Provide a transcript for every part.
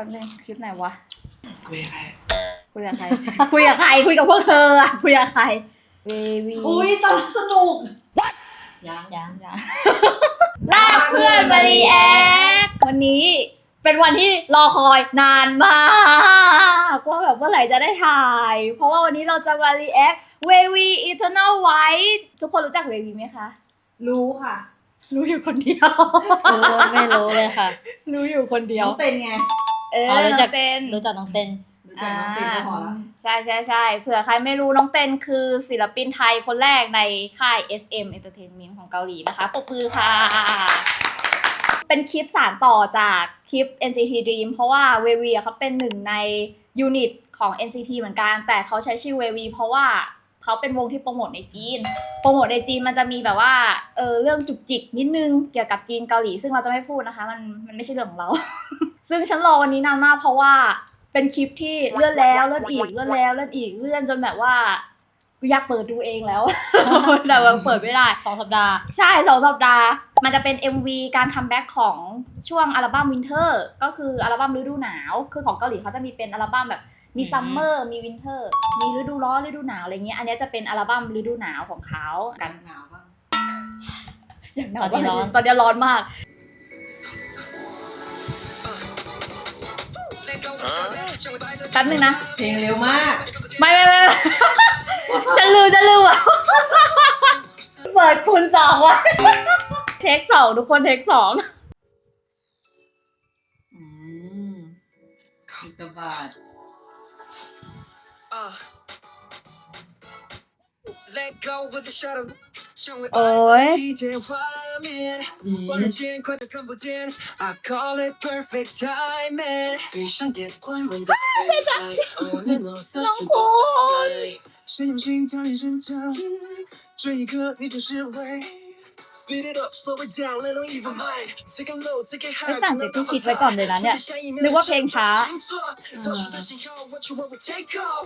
ป๊บนึงคลิปไหนวะ คุยกับใครคุยกับใคร คุยกับใคร คุยกับพวกเธออะคุยกับใครเววีอุ้ยตอนสนุกยังยังยังลากเพื่อนมารีแอควันนี้เป็นวันที่รอคอยนานมากว่าแบบเมื่อไหร่จะได้ถ่าย เพราะว่าวันนี้เราจะมารีแอคเววีอีเทอร์นอลไวทุกคนรู้จักเววีไหมคะ รู้ค่ะ รู้อยู่คนเดียวรู้ไม่รู้เลยค่ะ รู้อยู่คนเดียวน้องเต้นไง เอออ๋อรู้จัก น้องเต้น รู้จักน้องเต้น รู้จักน้องเต้นก็พอละใช่ใช่ใช่เผื่อใครไม่รู้น้องเต้นคือศิลปินไทยคนแรกในค่าย SM Entertainment ของเกาหลีนะคะปรบมือค่ะ เป็นคลิปสารต่อจากคลิป NCT Dream เพราะว่าเววีเขาเป็นหนึ่งในยูนิตของ NCT เหมือนกัน แต่เขาใช้ชื่อเววีเพราะว่าเขาเป็นวงที่โปรโมทในจีน โปรโมทในจีนมันจะมีแบบว่าเออเรื่องจุกจิกนิดนึงเกี่ยวกับจีนเกาหลี ซึ่งเราจะไม่พูดนะคะ มันมันไม่ใช่เรื่องของเรา ซึ่งฉันรอวันนี้นานมากเพราะว่าเป็นคลิปที่เลื่อนแล้วเลื่อนอีกเลื่อนแล้วเลื่อนอีกเลื่อนจนแบบว่ากูอยากเปิดดูเองแล้ว แต่ว่าเปิดไม่ได้สองสัปดาห์ ใช่สองสัปดาห์ มันจะเป็น MV การคัมแบ็กของช่วงอัลบั้มวินเทอร์ก็คืออัลบั้มฤดูหนาว คือของเกาหลีเขาจะมีเป็นอัลบั้มแบบมีอืมซัมเมอร์มีวินเทอร์มีฤดูร้อนฤดูหนาวอะไรเงี้ยอันเนี้ยจะเป็นอัลบั้มฤดูหนาวของเขากักันนหนาวบ้างอย่างหนาวตอนนี้ร้อนตอนนี้ร้อนมาก แป๊บนึงนะ เพลงเร็วมากไม่ไม่ไม่ไม่ฉันลืมฉันลืมอะ เปิดคูณสองว่ะ เทคสองทุกคนเทคสองอืมอีกกบาท Uh. Let go with the shadow. โอ้ย อืม I call it perfect timing. 闭上眼，快问到未来。哦，你能色老婆是用心跳跃生长，这一刻你就是唯。Speed it up, slow it down, let them even mind. Take a low, take a ไม่ high. สั่งเสียงที่คิดไว้ก่อนเลยนะเนี่ย นึกว่าเพลงช้า 倒数的信号，What you want, we take off。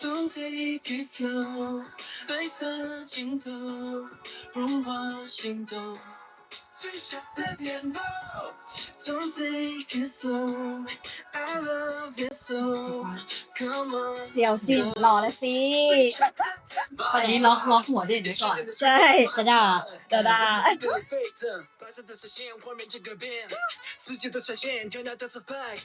Don't take it slow，白色镜头融化心动，最小的 tempo。Don't take it slow，I love it so，Come on。 เสี่ยวชินรอแล้วสิ ตอนนี้ล็อกล็อกหัวเด่นไว้ก่อน ใช่ จะได้เหรอ จะได้ 白色的视线，画面这个变，世界的闪现，就那 that's a fact。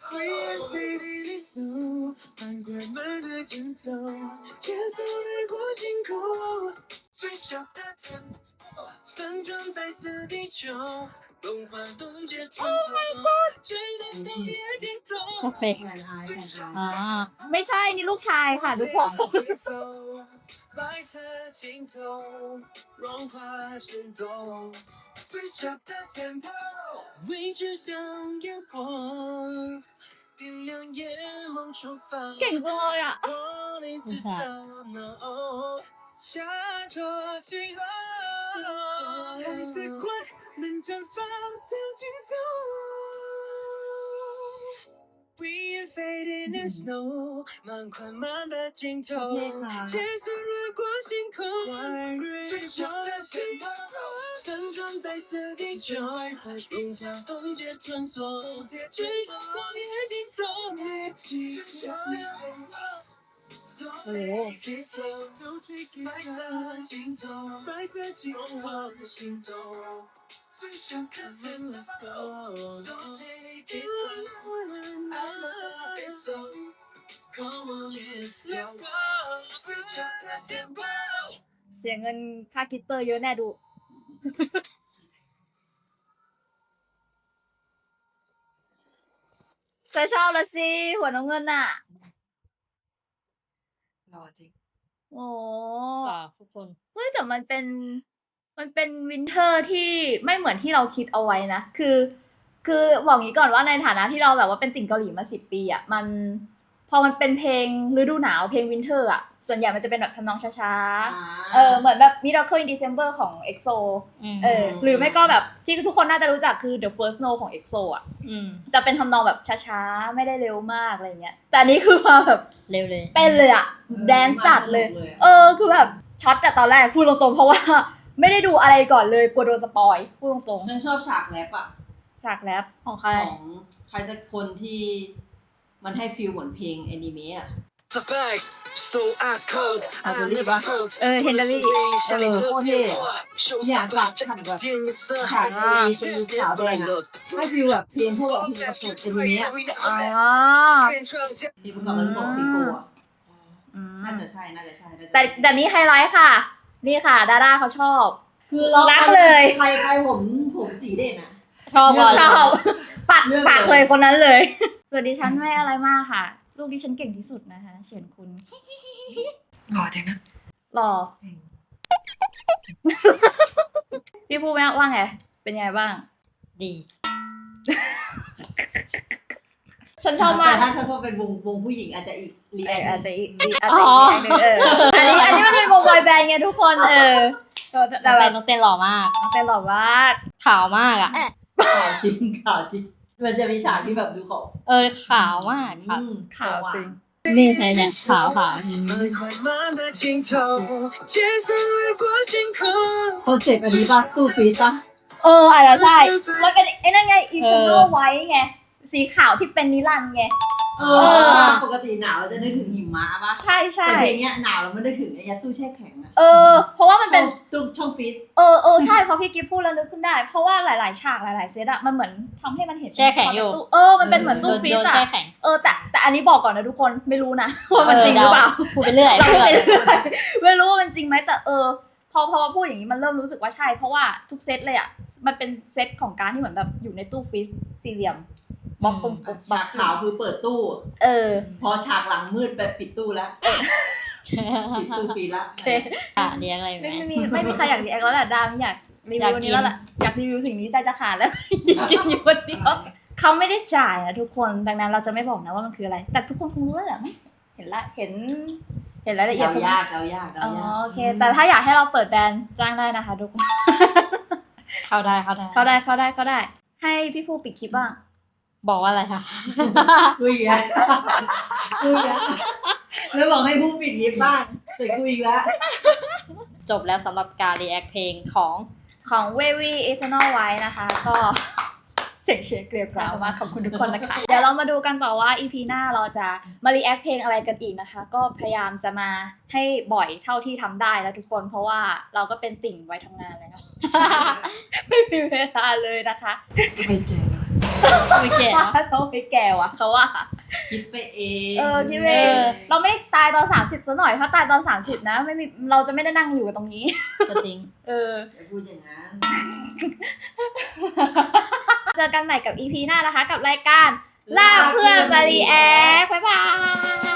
灰暗飞利里，送翻过门的尽头，牵手越过星空，最小的灯反转白色地球。กเพลง แฟนอายแฟนอาย อ่า ไม่ใช่นี่ลูกชายค่ะทุกคน 白色镜头融化心动，最小的 tempo，位置像烟火，点亮夜梦出发。 เก่งจังเลยอ่ะ 我你知道，no，下着惊愕， so so 能绽放到尽头 we ain't fading in snow，慢快慢到尽头结束日 outnumber you my 快点来报仇雪地上的城堡百花冻结穿梭。时光也尽头。千年祈 โอ้โหเสียเงินค่ากิตเตอร์เยอะแน่ดูใจะชอบละสิ หัวน้องเงินอะ รอจริง โอ้เปล่าทุกคน เฮ้ยแต่มันเป็น มันเป็นวินเทอร์ที่ไม่เหมือนที่เราคิดเอาไว้นะ คือ คือบอกงี้ก่อนว่าในฐานะที่เราแบบว่าเป็นติ่งเกาหลีมาสิบปีอะมัน พอมันเป็นเพลงฤดูหนาวเพลงวินเทอร์อะส่วนใหญ่มันจะเป็นแบบทำนองช้าๆ เออเหมือนแบบ Miracle in December ของ EXO อืมเออหรือไม่ก็แบบที่ทุกคนน่าจะรู้จักคือ The First Snow ของ EXO อะอืมจะเป็นทำนองแบบช้าๆ ไม่ได้เร็วมากอะไรเงี้ย แต่อันนี้คือมาแบบเร็วเลยเต้นเลยอะ แดนจัดเลย เออคือแบบช็อตแต่ตอนแรกพูดตรงๆ เพราะว่าไม่ได้ดูอะไรก่อนเลยกลัวโดนสปอยพูดตรงฉันชอบฉากแรปอะๆฉากแรปของใครของใครสักคนที่ มันให้ฟีลเหมือนเพลงแอนิเมะอะ It's a fact, so ice cold. I believe never I- felt เออเฮนเดอรี่ เออโคตรเท่เนี่ยฉากฉากแบบฉากที่เป็นขาวแดงอะให้ฟีลแบบเพลงพวกแบบเพลงประกอบแอนิเมะอะอ๋อเพลงประกอบแล้วก็เพลงโกอะอืมน่าจะใช่ น่าจะใช่น่าจะแต่ใช่แต่นี้ไฮไลท์ค่ะ นี่ค่ะ ดาด้าเขาชอบ คือเรารักเลย ใครใครผมผมสีเด่นอะ ชอบก่อนชอบปัดเลือกปากเลยเลยคนนั้นเลย ส่วนดิฉันไม่อะไรมากค่ะ ลูกดิฉันเก่งที่สุดนะคะเฉียนคุณรอจริงนะหล่อพี่พูดไหมว่าไง เป็นไงบ้าง ดี ฉันชอบมาก แต่ถ้าถ้าเป็นวงวงผู้หญิงอาจจะอีกรีเอแออคอาจจะอีกอีกอาจจะอีกอย่างหนึ่งเอออันนี้อันนี้มันเป็นวงบอยแบนด์ไงทุกคนเออแต่แต่แต่แบบน้องเต้นหล่อมากน้องเต้นหล่อมากขาวมากอะข่าวจริงข่าวจริง มันจะมีฉากที่แบบดูขาวเออขาวมากค่ะขาวจริงนี่ไงเนี่ยขาวค่ะคอนเซ็ปตอันนี้ป่ะตู้ฟีซป่ะเอออาจจะใช่มันเป็นไอ้นั่นไงอีเทอร์เนไว้ไงสีขาวที่เป็นนิรันด์ไงเออ ปกติหนาวเราจะนึกถึงหิมะป่ะใช่ใช่แต่เพลงเนี้ยหนาวเราไม่ได้ถึงไอ้ยัดตู้แช่แข็ง เออ เพราะว่ามันเป็นตู้ช่องฟรีซเออเออใช่เพราะพี่กิฟพูดแล้วนึกขึ้นได้ เพราะว่าหลาย ๆ ฉากหลาย ๆ เซตอะมันเหมือนทำให้มันเห็นแช่แข็งอยู่ตู้เออมันเป็นเหมือนโดตู้นฟรีโดซนอะแช่แข็งเออแต่แต่อันนี้บอกก่อนนะทุกคนไม่รู้นะว่ามันจริงหรือเปล่าพูดไปเรื่อยเราพูดไม่ไปรู้เรื่อยไม่รู้ว่ามันจริงไหมแต่เออ พอพอมาพูดอย่างนี้มันเริ่มรู้สึกว่าใช่ เพราะว่าทุกเซตเลยอะมันเป็นเซตของการที่เหมือนแบบอยู่ในตู้ฟรีซสี่เหลี่ยมบล็อกกลมๆบล็ฉากขาวคือเปิดตู้ เออ พอฉากหลังมืดไปปิดตู้แล้ว ปิดตู้ฟรีซละโอเคอะเรียกอะไรไหมไม่ไม่มีไม่มีใครอยากรีแอคแล้วแหละดามอยากรีอยาวิกวอันกินี้นแล้วแหละอยากรีวิวสิ่งนี้ใจจะขาดแล้วอยากกินอยู่คนเดียวเขาไม่ได้จ่ายนะทุกคนดังนั้นเราจะไม่บอกนะว่ามันคืออะไร แต่ทุกคนคงรู้แล้วแหละมั้งเห็นละเห็น เห็นรายละเอียดเดายากเดายากเดาอ๋อยากโอเค แต่ถ้าอยากให้เราเปิดแบรนด์จ้างได้นะคะทุกคนเข้าได้เข้าได้เขาได้เขาได้เขาได้ ให้พี่ผู้ปิดคลิปบ้าง บอกว่าอะไรคะคุยกันคุยกัน แล้วบอกให้ผู้ปิดยิบบ้างแต่คุยอีกแล้ว จบแล้วสำหรับการรีแอคเพลงของของเววีเอทานอลไว้นะคะ ก็เสียงเชียร์เกลียวกราวมากขอบคุณทุกคนนะคะ เดี๋ยวเรามาดูกันต่อว่า EP หน้าเราจะมารีแอคเพลงอะไรกันอีกนะคะ ก็พยายามจะมาให้บ่อยเท่าที่ทำได้แล้วทุกคนเพราะว่าเราก็เป็นติ่งไว้ทำงานแล้ว ไม่มีเวลาเลยนะคะ จะไม่แก่เลยไม่แก่แล้วต้องไปแก่วะเขาว่า คิดไปเองเออคิดเอเองอเราไม่ได้ตายตอน30ซะหน่อยถ้าตายตอน30นะ ไม่มีเราจะไม่ได้นั่งอยู่กับตรงนี้ ก็จริง เอออย่าพูดอย่างนั้น เจอกันใหม่กับ EP หน้านะคะ กับรายการลากเพื่อนมารีแอคบ๊ายบาย